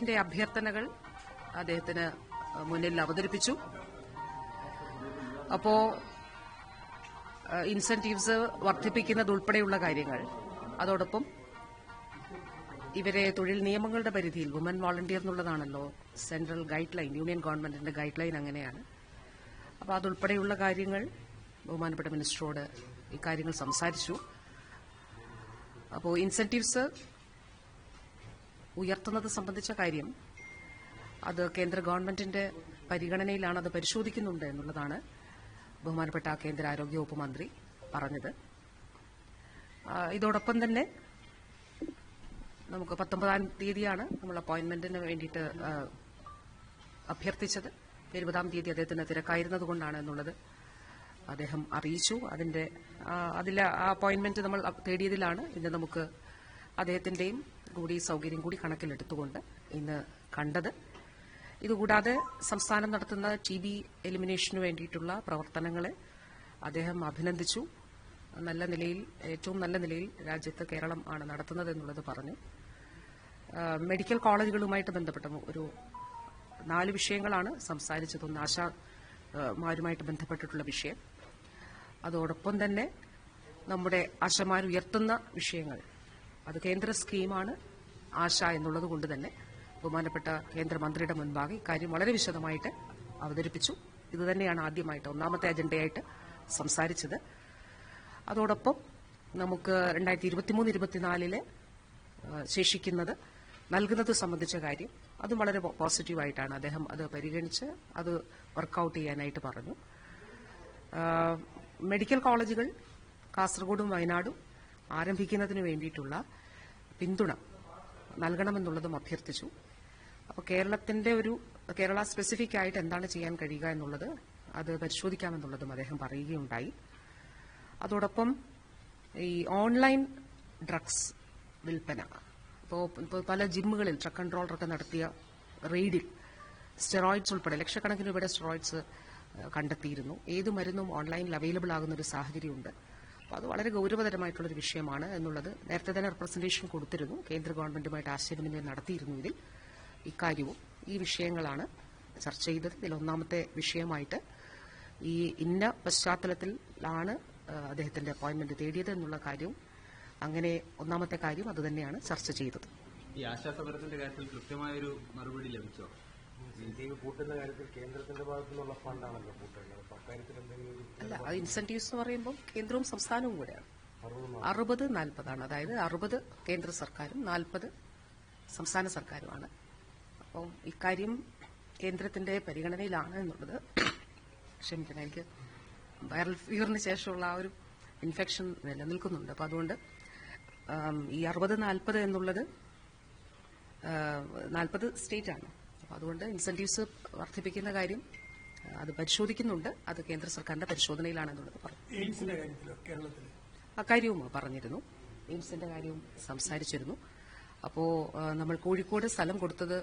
അഭ്യർത്ഥനകൾ അദ്ദേഹത്തിന് മുന്നിൽ അവതരിപ്പിച്ചു. അപ്പോ ഇൻസെന്റീവ്സ് വർദ്ധിപ്പിക്കുന്നതുൾപ്പെടെയുള്ള കാര്യങ്ങൾ. അതോടൊപ്പം ഇവരെ തൊഴിൽ നിയമങ്ങളുടെ പരിധിയിൽ വുമൻ വോളണ്ടിയർ എന്നുള്ളതാണല്ലോ സെൻട്രൽ ഗൈഡ് ലൈൻ യൂണിയൻ ഗവൺമെന്റിന്റെ ഗൈഡ് ലൈൻ അങ്ങനെയാണ്. അപ്പോൾ അതുൾപ്പെടെയുള്ള കാര്യങ്ങൾ ബഹുമാനപ്പെട്ട മിനിസ്റ്ററോട് ഇക്കാര്യങ്ങൾ സംസാരിച്ചു. അപ്പോൾ ഇൻസെന്റീവ്സ് ഉയർത്തുന്നത് സംബന്ധിച്ച കാര്യം അത് കേന്ദ്ര ഗവൺമെന്റിന്റെ പരിഗണനയിലാണ് അത് പരിശോധിക്കുന്നുണ്ട് എന്നുള്ളതാണ് ബഹുമാനപ്പെട്ട കേന്ദ്ര ആരോഗ്യ വകുപ്പ് മന്ത്രി പറഞ്ഞത്. ഇതോടൊപ്പം തന്നെ നമുക്ക് പത്തൊമ്പതാം തീയതിയാണ് നമ്മൾ അപ്പോയിന്റ്മെന്റിന് വേണ്ടിയിട്ട് അഭ്യർത്ഥിച്ചത്. ഇരുപതാം തീയതി അദ്ദേഹത്തിന് തിരക്കായിരുന്നതുകൊണ്ടാണ് എന്നുള്ളത് അദ്ദേഹം അറിയിച്ചു. അതിന്റെ അതിലെ ആ അപ്പോയിന്റ്മെന്റ് നമ്മൾ തേടിയതിലാണ്. ഇന്ന് നമുക്ക് അദ്ദേഹത്തിന്റെയും കൂടി സൗകര്യം കൂടി കണക്കിലെടുത്തുകൊണ്ട് ഇന്ന് കണ്ടത്. ഇതുകൂടാതെ സംസ്ഥാനം നടത്തുന്ന ടി ബി എലിമിനേഷന് വേണ്ടിയിട്ടുള്ള പ്രവർത്തനങ്ങളെ അദ്ദേഹം അഭിനന്ദിച്ചു. നല്ല നിലയിൽ ഏറ്റവും നല്ല നിലയിൽ രാജ്യത്ത് കേരളം ആണ് നടത്തുന്നത് എന്നുള്ളത് പറഞ്ഞു. മെഡിക്കൽ കോളേജുകളുമായിട്ട് ബന്ധപ്പെട്ട ഒരു നാല് വിഷയങ്ങളാണ് സംസാരിച്ചത് ഒന്ന് ആശാമാരുമായിട്ട് ബന്ധപ്പെട്ടിട്ടുള്ള വിഷയം. അതോടൊപ്പം തന്നെ നമ്മുടെ ആശമാർ ഉയർത്തുന്ന വിഷയങ്ങൾ അത് കേന്ദ്ര സ്കീമാണ് ആശ എന്നുള്ളത് കൊണ്ട് തന്നെ ബഹുമാനപ്പെട്ട കേന്ദ്രമന്ത്രിയുടെ മുൻപാകെ ഇക്കാര്യം വളരെ വിശദമായിട്ട് അവതരിപ്പിച്ചു. ഇതുതന്നെയാണ് ആദ്യമായിട്ട് ഒന്നാമത്തെ അജണ്ടയായിട്ട് സംസാരിച്ചത്. അതോടൊപ്പം നമുക്ക് രണ്ടായിരത്തി ഇരുപത്തിമൂന്ന് ഇരുപത്തിനാലിൽ ശേഷിക്കുന്നത് നൽകുന്നത് സംബന്ധിച്ച കാര്യം. അതും വളരെ പോസിറ്റീവായിട്ടാണ്. അദ്ദേഹം അത് പരിഗണിച്ച് അത് വർക്കൌട്ട് ചെയ്യാനായിട്ട് പറഞ്ഞു. മെഡിക്കൽ കോളേജുകൾ കാസർഗോഡും വയനാടും ആരംഭിക്കുന്നതിന് വേണ്ടിയിട്ടുള്ള പിന്തുണ നൽകണമെന്നുള്ളതും അഭ്യർത്ഥിച്ചു. അപ്പോൾ കേരളത്തിന്റെ ഒരു കേരള സ്പെസിഫിക് ആയിട്ട് എന്താണ് ചെയ്യാൻ കഴിയുക എന്നുള്ളത് അത് പരിശോധിക്കാമെന്നുള്ളതും അദ്ദേഹം പറയുകയുണ്ടായി. അതോടൊപ്പം ഈ ഓൺലൈൻ ഡ്രഗ്സ് വിൽപ്പന ഇപ്പോൾ ഇപ്പോൾ പല ജിമ്മുകളിൽ ഡ്രഗ് കൺട്രോളറൊക്കെ നടത്തിയ റെയ്ഡിൽ സ്റ്റെറോയിഡ്സ് ഉൾപ്പെടെ ലക്ഷക്കണക്കിന് രൂപയുടെ സ്റ്റെറോയിഡ്സ് കണ്ടെത്തിയിരുന്നു. ഏത് മരുന്നും ഓൺലൈനിൽ അവൈലബിൾ ആകുന്ന ഒരു സാഹചര്യമുണ്ട്. അപ്പോൾ അത് വളരെ ഗൌരവതരമായിട്ടുള്ളൊരു വിഷയമാണ് എന്നുള്ളത് നേരത്തെ തന്നെ റെപ്രസെന്റേഷൻ കൊടുത്തിരുന്നു. കേന്ദ്ര ഗവൺമെന്റുമായിട്ട് ആശയവിനിമയം നടത്തിയിരുന്നു ഇതിൽ. ഇക്കാര്യവും ഈ വിഷയങ്ങളാണ് ചർച്ച ചെയ്തത്. ഇതിൽ ഒന്നാമത്തെ വിഷയമായിട്ട് ഈ ഇന്ന പശ്ചാത്തലത്തിലാണ് അദ്ദേഹത്തിന്റെ അപ്പോയിന്റ്മെന്റ് തേടിയത് എന്നുള്ള കാര്യവും അങ്ങനെ ഒന്നാമത്തെ കാര്യം അതുതന്നെയാണ് ചർച്ച ചെയ്തത്. ഈ ആശ്വാസപരത്തിന്റെ കാര്യത്തിൽ കൃത്യമായൊരു മറുപടി ലഭിച്ചോ? കൂട്ടുന്ന കാര്യത്തിൽ കേന്ദ്രത്തിന്റെ ഭാഗത്തു നിന്നുള്ള ഫണ്ടാണല്ലോ കൂട്ടേണ്ടത്. അപ്പൊ അക്കാര്യത്തിൽ എന്തെങ്കിലും അല്ല അത് ഇൻസെന്റീവ്സ് എന്ന് പറയുമ്പോൾ കേന്ദ്രവും സംസ്ഥാനവും കൂടെയാണ്. അറുപത് നാൽപ്പതാണ്. അതായത് അറുപത് കേന്ദ്ര സർക്കാരും നാൽപ്പത് സംസ്ഥാന സർക്കാരുമാണ്. അപ്പം ഇക്കാര്യം കേന്ദ്രത്തിന്റെ പരിഗണനയിലാണ് എന്നുള്ളത് ക്ഷമിക്കണം എനിക്ക് വൈറൽ ഫീവറിന് ശേഷമുള്ള ആ ഒരു ഇൻഫെക്ഷൻ നിലനിൽക്കുന്നുണ്ട്. അപ്പം അതുകൊണ്ട് ഈ അറുപത് നാൽപ്പത് എന്നുള്ളത് നാൽപ്പത് സ്റ്റേറ്റ് ആണ് അപ്പം അതുകൊണ്ട് ഇൻസെന്റീവ്സ് വർദ്ധിപ്പിക്കുന്ന കാര്യം അത് പരിശോധിക്കുന്നുണ്ട്. അത് കേന്ദ്ര സർക്കാരിന്റെ പരിശോധനയിലാണെന്നുള്ളത് പറഞ്ഞു. അക്കാര്യവും പറഞ്ഞിരുന്നു. എയിംസിന്റെ കാര്യവും സംസാരിച്ചിരുന്നു. അപ്പോ നമ്മൾ കോഴിക്കോട് സ്ഥലം കൊടുത്തത്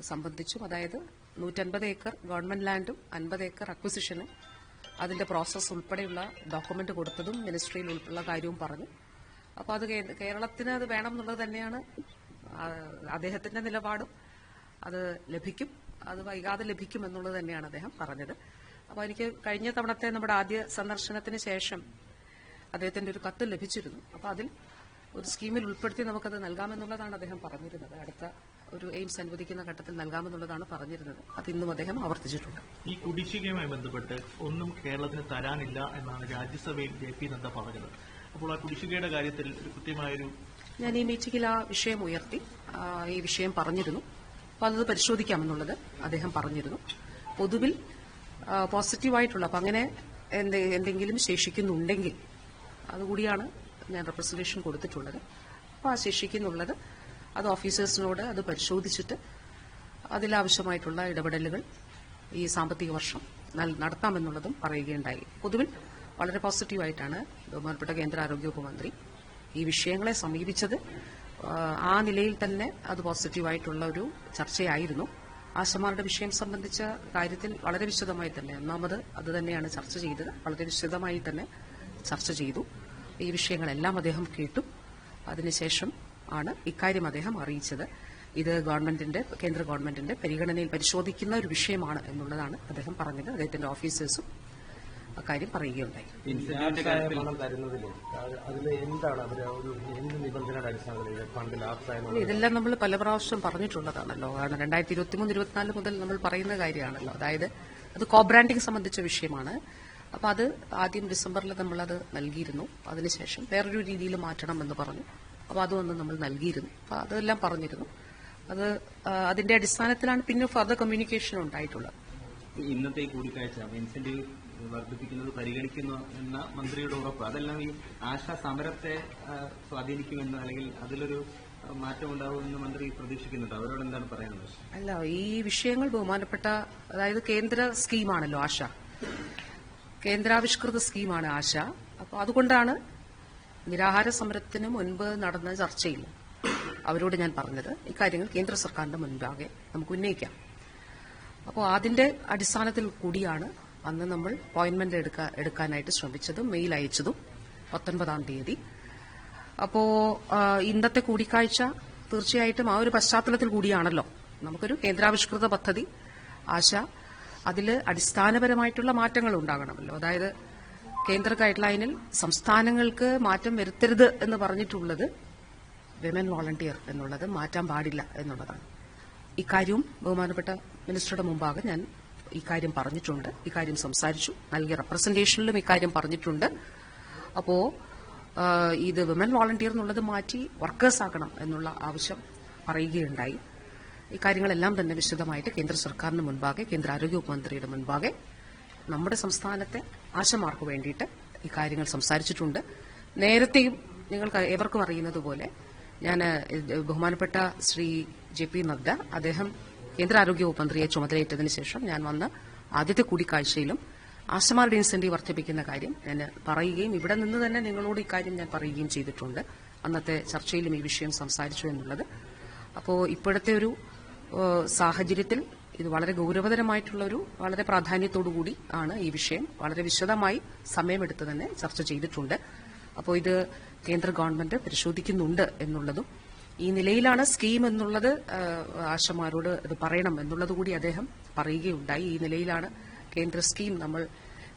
സംബന്ധിച്ചും അതായത് നൂറ്റൻപത് ഏക്കർ ഗവൺമെന്റ് ലാൻഡും അൻപത് ഏക്കർ അക്വിസിഷനും അതിന്റെ പ്രോസസ്സ് ഉൾപ്പെടെയുള്ള ഡോക്യുമെന്റ് കൊടുത്തതും മിനിസ്ട്രിയിൽ ഉൾപ്പെടെയുള്ള കാര്യവും പറഞ്ഞു. അപ്പോൾ അത് കേരളത്തിന് അത് വേണം എന്നുള്ളത് തന്നെയാണ് അദ്ദേഹത്തിന്റെ നിലപാടും. അത് ലഭിക്കും. അത് വൈകാതെ ലഭിക്കും എന്നുള്ളത് തന്നെയാണ് അദ്ദേഹം പറഞ്ഞത്. അപ്പോൾ എനിക്ക് കഴിഞ്ഞ തവണത്തെ നമ്മുടെ ആദ്യ സന്ദർശനത്തിന് ശേഷം അദ്ദേഹത്തിന്റെ ഒരു കത്ത് ലഭിച്ചിരുന്നു. അപ്പോൾ അതിൽ ഒരു സ്കീമിൽ ഉൾപ്പെടുത്തി നമുക്കത് നൽകാമെന്നുള്ളതാണ് അദ്ദേഹം പറഞ്ഞിരുന്നത്. അടുത്ത ഒരു എയിംസ് അനുവദിക്കുന്ന ഘട്ടത്തിൽ നൽകാമെന്നുള്ളതാണ് പറഞ്ഞിരുന്നത്. അത് ഇന്നും അദ്ദേഹം ആവർത്തിച്ചിട്ടുണ്ട്. ഈ കുടിശ്ശികയുമായി ബന്ധപ്പെട്ട് ഒന്നും കേരളത്തിന് തരാനില്ല എന്നാണ് രാജ്യസഭയിൽ ജെ പി നദ്ദ പറഞ്ഞത്. അപ്പോൾ ആ കുടിശ്ശികയുടെ കാര്യത്തിൽ കൃത്യമായൊരു ഞാൻ ഈ മീറ്റിംഗിൽ ആ വിഷയം ഉയർത്തി ഈ വിഷയം പറഞ്ഞിരുന്നു. അപ്പോൾ അത് പരിശോധിക്കാമെന്നുള്ളത് അദ്ദേഹം പറഞ്ഞിരുന്നു. പൊതുവിൽ പോസിറ്റീവായിട്ടുള്ള അപ്പം അങ്ങനെ എന്തെങ്കിലും ശേഷിക്കുന്നുണ്ടെങ്കിൽ അതുകൂടിയാണ് ഞാൻ റെപ്രസെന്റേഷൻ കൊടുത്തിട്ടുള്ളത്. അപ്പോൾ ആ ശേഷിക്കുന്നുള്ളത് അത് ഓഫീസേഴ്സിനോട് അത് പരിശോധിച്ചിട്ട് അതിലാവശ്യമായിട്ടുള്ള ഇടപെടലുകൾ ഈ സാമ്പത്തിക വർഷം നടത്താമെന്നുള്ളതും പറയുകയുണ്ടായി. പൊതുവിൽ വളരെ പോസിറ്റീവായിട്ടാണ് ബഹുമാനപ്പെട്ട കേന്ദ്ര ആരോഗ്യവകുപ്പ് മന്ത്രി ഈ വിഷയങ്ങളെ സമീപിച്ചത്. ആ, നിലയിൽ തന്നെ അത് പോസിറ്റീവായിട്ടുള്ള ഒരു ചർച്ചയായിരുന്നു. ആശമാരുടെ വിഷയം സംബന്ധിച്ച കാര്യത്തിൽ വളരെ വിശദമായി തന്നെ ഒന്നാമത് അത് തന്നെയാണ് ചർച്ച ചെയ്തത്. വളരെ വിശദമായി തന്നെ ചർച്ച ചെയ്തു. ഈ വിഷയങ്ങളെല്ലാം അദ്ദേഹം കേട്ടു. അതിനുശേഷം ആണ് ഇക്കാര്യം അദ്ദേഹം അറിയിച്ചത്. ഇത് ഗവൺമെന്റിന്റെ കേന്ദ്ര ഗവൺമെന്റിന്റെ പരിഗണനയിൽ പരിശോധിക്കുന്ന ഒരു വിഷയമാണ് എന്നുള്ളതാണ് അദ്ദേഹം പറഞ്ഞത്. അദ്ദേഹത്തിന്റെ ഓഫീസേഴ്സും അക്കാര്യം പറയുകയുണ്ടായി ഇതെല്ലാം നമ്മൾ പല പ്രാവശ്യം പറഞ്ഞിട്ടുള്ളതാണല്ലോ. കാരണം രണ്ടായിരത്തി ഇരുപത്തിമൂന്ന് ഇരുപത്തിനാല് മുതൽ നമ്മൾ പറയുന്ന കാര്യമാണല്ലോ. അതായത് അത് കോബ്രാൻഡിംഗ് സംബന്ധിച്ച വിഷയമാണ്. അപ്പൊ അത് ആദ്യം ഡിസംബറിൽ നമ്മളത് നൽകിയിരുന്നു. അതിനുശേഷം വേറൊരു രീതിയിൽ മാറ്റണം എന്ന് പറഞ്ഞു. അപ്പൊ അതൊന്ന് നമ്മൾ നൽകിയിരുന്നു. അപ്പൊ അതെല്ലാം പറഞ്ഞിരുന്നു. അത് അതിന്റെ അടിസ്ഥാനത്തിലാണ് പിന്നെ ഫർദർ കമ്മ്യൂണിക്കേഷൻ ഉണ്ടായിട്ടുള്ളത്. ഇന്നത്തെ കൂടിക്കാഴ്ച ഇൻസെന്റീവ് വർദ്ധിപ്പിക്കുന്നത് പരിഗണിക്കുന്നു എന്ന മന്ത്രിയുടെ ഉറപ്പ്. അതെല്ലാം ഈ ആശാ സമരത്തെ സ്വാധീനിക്കുമെന്ന് അല്ലെങ്കിൽ അതിലൊരു മാറ്റമുണ്ടാവുമെന്ന് മന്ത്രി പ്രതീക്ഷിക്കുന്നുണ്ട്. അവരോട് എന്താണ് പറയുന്നത് അല്ല ഈ വിഷയങ്ങൾ ബഹുമാനപ്പെട്ട അതായത് കേന്ദ്ര സ്കീമാണല്ലോ ആശ. കേന്ദ്രാവിഷ്കൃത സ്കീമാണ് ആശ. അപ്പോൾ അതുകൊണ്ടാണ് നിരാഹാര സമരത്തിന് മുൻപ് നടന്ന ചർച്ചയിൽ അവരോട് ഞാൻ പറഞ്ഞത്. ഇക്കാര്യങ്ങൾ കേന്ദ്ര സർക്കാരിന്റെ മുൻപാകെ നമുക്ക് ഉന്നയിക്കാം. അപ്പോൾ അതിന്റെ അടിസ്ഥാനത്തിൽ കൂടിയാണ് അന്ന് നമ്മൾ അപ്പോയിന്റ്മെന്റ് എടുക്കാൻ എടുക്കാനായിട്ട് ശ്രമിച്ചതും മെയിൽ അയച്ചതും പത്തൊൻപതാം തീയതി. അപ്പോ ഇന്നത്തെ കൂടിക്കാഴ്ച തീർച്ചയായിട്ടും ആ ഒരു പശ്ചാത്തലത്തിൽ കൂടിയാണല്ലോ. നമുക്കൊരു കേന്ദ്രാവിഷ്കൃത പദ്ധതി ആശ അതിൽ അടിസ്ഥാനപരമായിട്ടുള്ള മാറ്റങ്ങൾ ഉണ്ടാകണമല്ലോ. അതായത് കേന്ദ്ര ഗൈഡ് ലൈനിൽ സംസ്ഥാനങ്ങൾക്ക് മാറ്റം വരുത്തരുത് എന്ന് പറഞ്ഞിട്ടുള്ളത് വിമൻ വോളണ്ടിയർ എന്നുള്ളത് മാറ്റാൻ പാടില്ല എന്നുള്ളതാണ്. ഇക്കാര്യവും ബഹുമാനപ്പെട്ട മിനിസ്റ്ററുടെ മുമ്പാകെ ഞാൻ ഇക്കാര്യം പറഞ്ഞിട്ടുണ്ട്. ഇക്കാര്യം സംസാരിച്ചു. നൽകിയ റെപ്രസെന്റേഷനിലും ഇക്കാര്യം പറഞ്ഞിട്ടുണ്ട്. അപ്പോ ആ, ഇത് വിമൻ വോളണ്ടിയർ എന്നുള്ളത് മാറ്റി വർക്കേഴ്സ് ആക്കണം എന്നുള്ള ആവശ്യം പറയുകയുണ്ടായി. ഇക്കാര്യങ്ങളെല്ലാം തന്നെ വിശദമായിട്ട് കേന്ദ്ര സർക്കാരിന് മുൻപാകെ കേന്ദ്ര ആരോഗ്യ മന്ത്രിയുടെ മുൻപാകെ നമ്മുടെ സംസ്ഥാനത്തെ ആശമാർക്ക് വേണ്ടിയിട്ട് ഇക്കാര്യങ്ങൾ സംസാരിച്ചിട്ടുണ്ട്. നേരത്തെയും നിങ്ങൾക്ക് ഏവർക്കും അറിയുന്നത് പോലെ ഞാൻ ബഹുമാനപ്പെട്ട ശ്രീ ജെ പി നദ്ദ അദ്ദേഹം കേന്ദ്ര ആരോഗ്യ വകുപ്പ് മന്ത്രിയെ ചുമതലയേറ്റതിനു ശേഷം ഞാൻ വന്ന ആദ്യത്തെ കൂടിക്കാഴ്ചയിലും ആശമാരുടെ ഇൻസെന്റീവ് വർദ്ധിപ്പിക്കുന്ന കാര്യം ഞാൻ പറയുകയും ഇവിടെ നിന്ന് തന്നെ നിങ്ങളോട് ഇക്കാര്യം ഞാൻ പറയുകയും ചെയ്തിട്ടുണ്ട്. അന്നത്തെ ചർച്ചയിലും ഈ വിഷയം സംസാരിച്ചു എന്നുള്ളത്. അപ്പോൾ ഇപ്പോഴത്തെ ഒരു സാഹചര്യത്തിൽ ഇത് വളരെ ഗൗരവതരമായിട്ടുള്ള ഒരു വളരെ പ്രാധാന്യത്തോടു കൂടി ആണ് ഈ വിഷയം വളരെ വിശദമായി സമയമെടുത്ത് തന്നെ ചർച്ച ചെയ്തിട്ടുണ്ട്. അപ്പോൾ ഇത് കേന്ദ്ര ഗവൺമെന്റ് പരിശോധിക്കുന്നുണ്ട് എന്നുള്ളതും ഈ നിലയിലാണ് സ്കീം എന്നുള്ളത് ആശമാരോട് ഇത് പറയണം എന്നുള്ളത് കൂടി അദ്ദേഹം പറയുകയുണ്ടായി. ഈ നിലയിലാണ് കേന്ദ്ര സ്കീം നമ്മൾ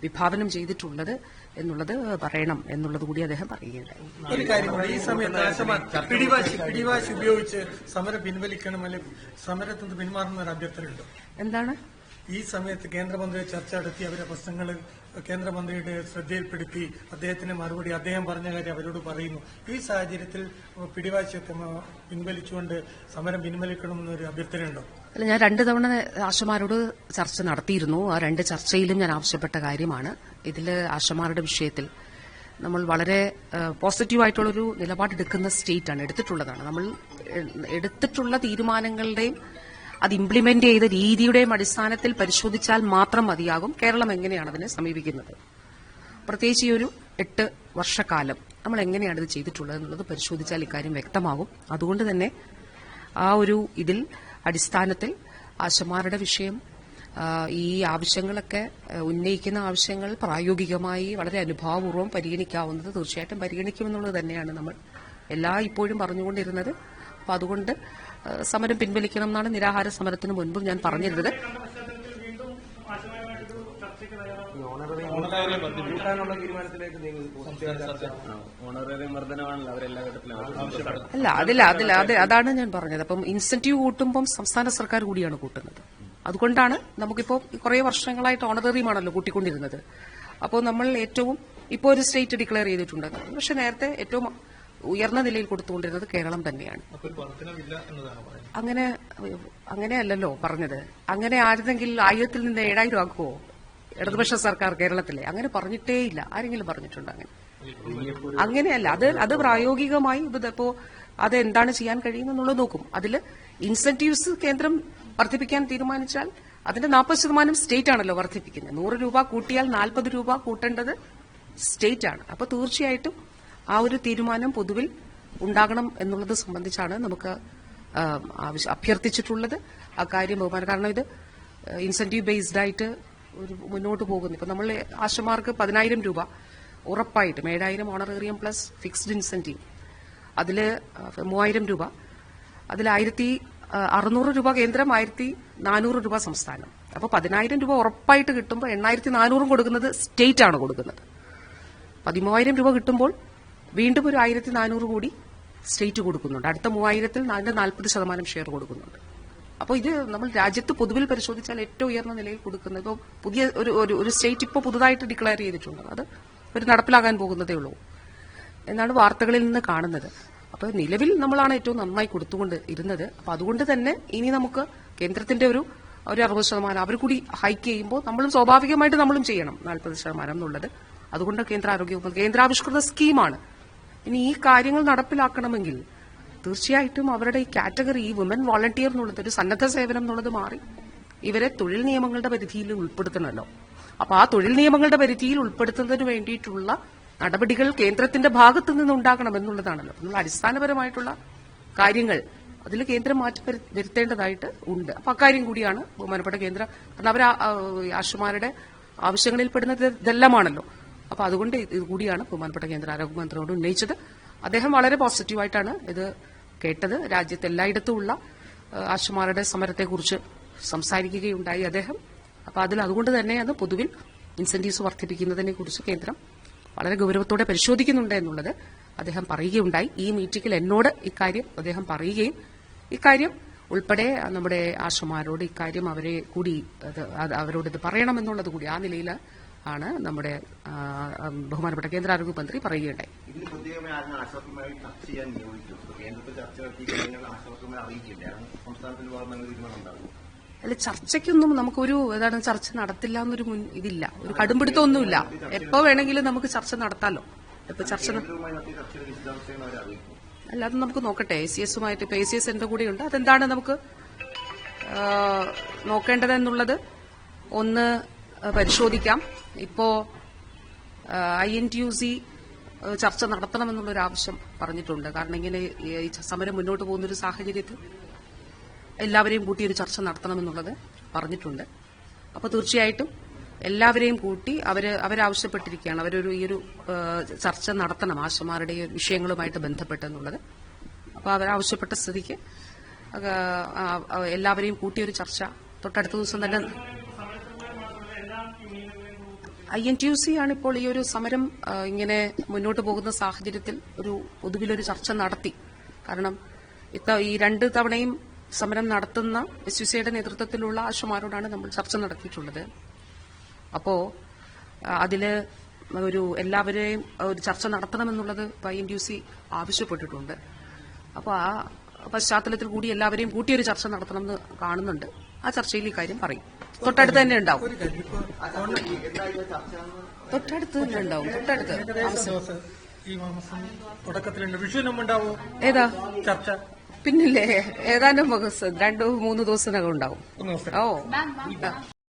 വിഭാവനം ചെയ്തിട്ടുള്ളത് എന്നുള്ളത് പറയണം എന്നുള്ളത് കൂടി അദ്ദേഹം പറയുകയുണ്ടായി. ഒരു കാര്യം കൂടി. ഈ സമയത്ത് ആശമാർ പിടിവാശി പിടിവാശി ഉപയോഗിച്ച് സമരം പിൻവലിക്കണം അല്ലെങ്കിൽ സമരത്തിൽ നിന്ന് പിന്മാറുന്ന ഒരു അഭ്യർത്ഥനയുണ്ട്. എന്താണ്? ഈ സമയത്ത് കേന്ദ്രമന്ത്രി ചർച്ച നടത്തി അവരുടെ പ്രശ്നങ്ങൾ കേന്ദ്രമന്ത്രിയുടെ ശ്രദ്ധയിൽപ്പെടുത്തി അദ്ദേഹത്തിന് മറുപടി അദ്ദേഹം പറഞ്ഞ കാര്യം അവരോട് പറയുന്നു. ഈ സാഹചര്യത്തിൽ പിടിവാശിയൊക്കെ പിൻവലിച്ചുകൊണ്ട് സമരം പിൻവലിക്കണമെന്നൊരു അഭ്യർത്ഥനയുണ്ടോ? അല്ല ഞാൻ രണ്ട് തവണ ആശമാരോട് ചർച്ച നടത്തിയിരുന്നു. ആ രണ്ട് ചർച്ചയിലും ഞാൻ ആവശ്യപ്പെട്ട കാര്യമാണ്. ഇതിൽ ആശമാരുടെ വിഷയത്തിൽ നമ്മൾ വളരെ പോസിറ്റീവായിട്ടുള്ളൊരു നിലപാടെടുക്കുന്ന സ്റ്റേറ്റാണ് എടുത്തിട്ടുള്ളതാണ്. നമ്മൾ എടുത്തിട്ടുള്ള തീരുമാനങ്ങളുടെയും അത് ഇംപ്ലിമെന്റ് ചെയ്ത രീതിയുടെയും അടിസ്ഥാനത്തിൽ പരിശോധിച്ചാൽ മാത്രം മതിയാകും. കേരളം എങ്ങനെയാണ് അതിനെ സമീപിക്കുന്നത്? പ്രത്യേകിച്ച് ഈ ഒരു എട്ട് വർഷക്കാലം നമ്മൾ എങ്ങനെയാണ് ഇത് ചെയ്തിട്ടുള്ളത് എന്നുള്ളത് പരിശോധിച്ചാൽ ഇക്കാര്യം വ്യക്തമാകും. അതുകൊണ്ട് തന്നെ ആ ഒരു ഇതിൽ അടിസ്ഥാനത്തിൽ ആശമാരുടെ വിഷയം ഈ ആവശ്യങ്ങളൊക്കെ ഉന്നയിക്കുന്ന ആവശ്യങ്ങൾ പ്രായോഗികമായി വളരെ അനുഭാവപൂർവം പരിഗണിക്കാവുന്നത് തീർച്ചയായിട്ടും പരിഗണിക്കുമെന്നുള്ളത് തന്നെയാണ് നമ്മൾ എല്ലാ ഇപ്പോഴും പറഞ്ഞുകൊണ്ടിരുന്നത്. അപ്പൊ അതുകൊണ്ട് സമരം പിൻവലിക്കണം എന്നാണ് നിരാഹാര സമരത്തിന് മുൻപും ഞാൻ പറഞ്ഞിരുന്നത്. അല്ല അതില്ല അതില്ല അത് അതാണ് ഞാൻ പറഞ്ഞത്. അപ്പം ഇൻസെന്റീവ് കൂട്ടുമ്പം സംസ്ഥാന സർക്കാർ കൂടിയാണ് കൂട്ടുന്നത്. അതുകൊണ്ടാണ് നമുക്കിപ്പോൾ കുറേ വർഷങ്ങളായിട്ട് ഓണററിയുമാണല്ലോ കൂട്ടിക്കൊണ്ടിരുന്നത്. അപ്പോൾ നമ്മൾ ഏറ്റവും ഇപ്പോൾ ഒരു സ്റ്റേറ്റ് ഡിക്ലെയർ ചെയ്തിട്ടുണ്ട്. പക്ഷെ നേരത്തെ ഏറ്റവും ഉയർന്ന നിലയിൽ കൊടുത്തുകൊണ്ടിരുന്നത് കേരളം തന്നെയാണ്. അങ്ങനെ അങ്ങനെയല്ലല്ലോ പറഞ്ഞത്. അങ്ങനെ ആയിരുന്നെങ്കിൽ ആയിരത്തിൽ നിന്ന് ഏഴായിരം ആക്കുമോ ഇടതുപക്ഷ സർക്കാർ കേരളത്തിലെ. അങ്ങനെ പറഞ്ഞിട്ടേയില്ല. ആരെങ്കിലും പറഞ്ഞിട്ടുണ്ട് അങ്ങനെ? അങ്ങനെയല്ല. അത് അത് പ്രായോഗികമായി ഇതിപ്പോ അത് എന്താണ് ചെയ്യാൻ കഴിയുമെന്നുള്ളത് നോക്കും. അതിൽ ഇൻസെന്റീവ്സ് കേന്ദ്രം വർദ്ധിപ്പിക്കാൻ തീരുമാനിച്ചാൽ അതിന്റെ നാൽപ്പത് ശതമാനം സ്റ്റേറ്റ് ആണല്ലോ വർദ്ധിപ്പിക്കുന്നത്. നൂറ് രൂപ കൂട്ടിയാൽ നാൽപ്പത് രൂപ കൂട്ടേണ്ടത് സ്റ്റേറ്റ് ആണ് അപ്പൊ തീർച്ചയായിട്ടും ആ ഒരു തീരുമാനം പൊതുവിൽ ഉണ്ടാകണം എന്നുള്ളത് സംബന്ധിച്ചാണ് നമുക്ക് അഭ്യർത്ഥിച്ചിട്ടുള്ളത്. അക്കാര്യം കാര്യം ബഹുമാനം കാരണം ഇത് ഇൻസെന്റീവ് ബേസ്ഡ് ആയിട്ട് ഒരു മുന്നോട്ട് പോകുന്നു. ഇപ്പം നമ്മൾ ആശമാർക്ക് പതിനായിരം രൂപ ഉറപ്പായിട്ടും ഏഴായിരം ഓണറേറിയം പ്ലസ് ഫിക്സ്ഡ് ഇൻസെന്റീവ് അതിൽ മൂവായിരം രൂപ അതിൽ ആയിരത്തി അറുന്നൂറ് രൂപ കേന്ദ്രം ആയിരത്തി നാനൂറ് രൂപ സംസ്ഥാനം. അപ്പോൾ പതിനായിരം രൂപ ഉറപ്പായിട്ട് കിട്ടുമ്പോൾ എണ്ണായിരത്തി നാനൂറും കൊടുക്കുന്നത് സ്റ്റേറ്റ് ആണ് കൊടുക്കുന്നത്. പതിമൂവായിരം രൂപ കിട്ടുമ്പോൾ വീണ്ടും ഒരു ആയിരത്തി നാനൂറ് കോടി സ്റ്റേറ്റ് കൊടുക്കുന്നുണ്ട്. അടുത്ത മൂവായിരത്തിൽ അതിന്റെ നാൽപ്പത് ശതമാനം ഷെയർ കൊടുക്കുന്നുണ്ട്. അപ്പോൾ ഇത് നമ്മൾ രാജ്യത്ത് പൊതുവിൽ പരിശോധിച്ചാൽ ഏറ്റവും ഉയർന്ന നിലയിൽ കൊടുക്കുന്നത് ഇപ്പോൾ പുതിയ ഒരു ഒരു ഒരു സ്റ്റേറ്റ് ഇപ്പോൾ പുതുതായിട്ട് ഡിക്ലെയർ ചെയ്തിട്ടുണ്ട്. അത് ഒരു നടപ്പിലാകാൻ പോകുന്നതേ ഉള്ളൂ. എന്നാണ് വാർത്തകളിൽ നിന്ന് കാണുന്നത്. അപ്പോൾ നിലവിൽ നമ്മളാണ് ഏറ്റവും നന്നായി കൊടുത്തുകൊണ്ട് ഇരുന്നത്. അപ്പോൾ അതുകൊണ്ട് തന്നെ ഇനി നമുക്ക് കേന്ദ്രത്തിന്റെ ഒരു ഒരു അറുപത് ശതമാനം അവർ കൂടി ഹൈക്ക് ചെയ്യുമ്പോൾ നമ്മളും സ്വാഭാവികമായിട്ട് നമ്മളും ചെയ്യണം നാൽപ്പത് ശതമാനം എന്നുള്ളത്. അതുകൊണ്ട് കേന്ദ്ര ആരോഗ്യ കേന്ദ്രാവിഷ്കൃത സ്കീമാണ് ഇനി ഈ കാര്യങ്ങൾ നടപ്പിലാക്കണമെങ്കിൽ തീർച്ചയായിട്ടും അവരുടെ ഈ കാറ്റഗറി ഈ വുമൻ വോളണ്ടിയർ എന്നുള്ളത് ഒരു സന്നദ്ധ സേവനം എന്നുള്ളത് മാറി. ഇവരെ തൊഴിൽ നിയമങ്ങളുടെ പരിധിയിൽ ഉൾപ്പെടുത്തണമല്ലോ. അപ്പൊ ആ തൊഴിൽ നിയമങ്ങളുടെ പരിധിയിൽ ഉൾപ്പെടുത്തുന്നതിന് വേണ്ടിയിട്ടുള്ള നടപടികൾ കേന്ദ്രത്തിന്റെ ഭാഗത്തു നിന്നുണ്ടാകണം എന്നുള്ളതാണല്ലോ. എന്നുള്ള അടിസ്ഥാനപരമായിട്ടുള്ള കാര്യങ്ങൾ അതിൽ കേന്ദ്രം മാറ്റി വരു- വരുത്തേണ്ടതായിട്ട് ഉണ്ട്. അപ്പൊ അക്കാര്യം കൂടിയാണ് ബഹുമാനപ്പെട്ട കേന്ദ്ര കാരണം അവർ ആശുമാരുടെ ആവശ്യങ്ങളിൽ പെടുന്നത് ഇതെല്ലാമാണല്ലോ. അപ്പൊ അതുകൊണ്ട് ഇത് കൂടിയാണ് ബഹുമാനപ്പെട്ട കേന്ദ്ര ആരോഗ്യമന്ത്രിയോട് ഉന്നയിച്ചത്. അദ്ദേഹം വളരെ പോസിറ്റീവായിട്ടാണ് ഇത് കേട്ടത്. രാജ്യത്ത് എല്ലായിടത്തുമുള്ള ആശുമാരുടെ സമരത്തെക്കുറിച്ച് സംസാരിക്കുകയുണ്ടായി അദ്ദേഹം. അപ്പോൾ അതിൽ അതുകൊണ്ട് തന്നെയാണ് പൊതുവിൽ ഇൻസെന്റീവ്സ് വർദ്ധിപ്പിക്കുന്നതിനെ കുറിച്ച് കേന്ദ്രം വളരെ ഗൗരവത്തോടെ പരിശോധിക്കുന്നുണ്ട് എന്നുള്ളത് അദ്ദേഹം പറയുകയുണ്ടായി. ഈ മീറ്റിംഗിൽ എന്നോട് ഇക്കാര്യം അദ്ദേഹം പറയുകയും ഇക്കാര്യം ഉൾപ്പെടെ നമ്മുടെ ആശുമാരോട് ഇക്കാര്യം അവരെ കൂടി അത് അത് അവരോട് ഇത് പറയണമെന്നുള്ളത് കൂടി ആ നിലയിൽ ആണ് നമ്മുടെ ബഹുമാനപ്പെട്ട കേന്ദ്ര ആരോഗ്യ മന്ത്രി പറയുകയുണ്ടായി അല്ല ചർച്ചയ്ക്കൊന്നും നമുക്കൊരു ഏതാണ് ചർച്ച നടത്തില്ല എന്നൊരു മുൻ ഇതില്ല. ഒരു കടുംപിടുത്തമൊന്നുമില്ല. എപ്പോ വേണമെങ്കിലും നമുക്ക് ചർച്ച നടത്താലോ. ഇപ്പൊ ചർച്ച അല്ലാതെ നമുക്ക് നോക്കട്ടെ. എ സി എസുമായിട്ട് ഇപ്പൊ എ സി എസ് എന്റെ കൂടെയുണ്ട്. അതെന്താണ് നമുക്ക് നോക്കേണ്ടതെന്നുള്ളത്? ഒന്ന് പരിശോധിക്കാം. ഇപ്പോ I N T U C ചർച്ച നടത്തണമെന്നുള്ളൊരു ആവശ്യം പറഞ്ഞിട്ടുണ്ട്. കാരണം ഇങ്ങനെ ഈ സമരം മുന്നോട്ട് പോകുന്നൊരു സാഹചര്യത്തിൽ എല്ലാവരെയും കൂട്ടി ഒരു ചർച്ച നടത്തണമെന്നുള്ളത് പറഞ്ഞിട്ടുണ്ട്. അപ്പോൾ തീർച്ചയായിട്ടും എല്ലാവരെയും കൂട്ടി അവർ അവരാവശ്യപ്പെട്ടിരിക്കുകയാണ്. അവരൊരു ഈ ഒരു ചർച്ച നടത്തണം. ആശമാരുടെ വിഷയങ്ങളുമായിട്ട് ബന്ധപ്പെട്ടെന്നുള്ളത് അപ്പോൾ അവരാവശ്യപ്പെട്ട സ്ഥിതിക്ക് എല്ലാവരെയും കൂട്ടിയൊരു ചർച്ച തൊട്ടടുത്ത ദിവസം തന്നെ I N T U C ആണ് ഇപ്പോൾ ഈ ഒരു സമരം ഇങ്ങനെ മുന്നോട്ട് പോകുന്ന സാഹചര്യത്തിൽ ഒരു പൊതുവിലൊരു ചർച്ച നടത്തി. കാരണം ഇത്ത ഈ രണ്ട് തവണയും സമരം നടത്തുന്ന എസ് യു സിയുടെ നേതൃത്വത്തിലുള്ള ആശുമാരോടാണ് നമ്മൾ ചർച്ച നടത്തിയിട്ടുള്ളത്. അപ്പോ ആ, അതിൽ ഒരു എല്ലാവരെയും ഒരു ചർച്ച നടത്തണമെന്നുള്ളത് I N T U C ആവശ്യപ്പെട്ടിട്ടുണ്ട്. അപ്പോൾ ആ പശ്ചാത്തലത്തിൽ കൂടി എല്ലാവരെയും കൂട്ടിയൊരു ചർച്ച നടത്തണമെന്ന് കാണുന്നുണ്ട്. ആ ചർച്ചയിൽ ഈ കാര്യം പറയും. തൊട്ടടുത്ത് തന്നെ ഉണ്ടാവും. തൊട്ടടുത്ത് തന്നെ ഉണ്ടാവും. തൊട്ടടുത്ത്. ഈ മാസം തുടക്കത്തിലുണ്ട്. വിഷുവിനും ഉണ്ടാവും ഏതാ? ചർച്ച. പിന്നില്ലേ? ഏതാനും രണ്ടു മൂന്ന് ദിവസത്തിനകം ഉണ്ടാവും. ഓ.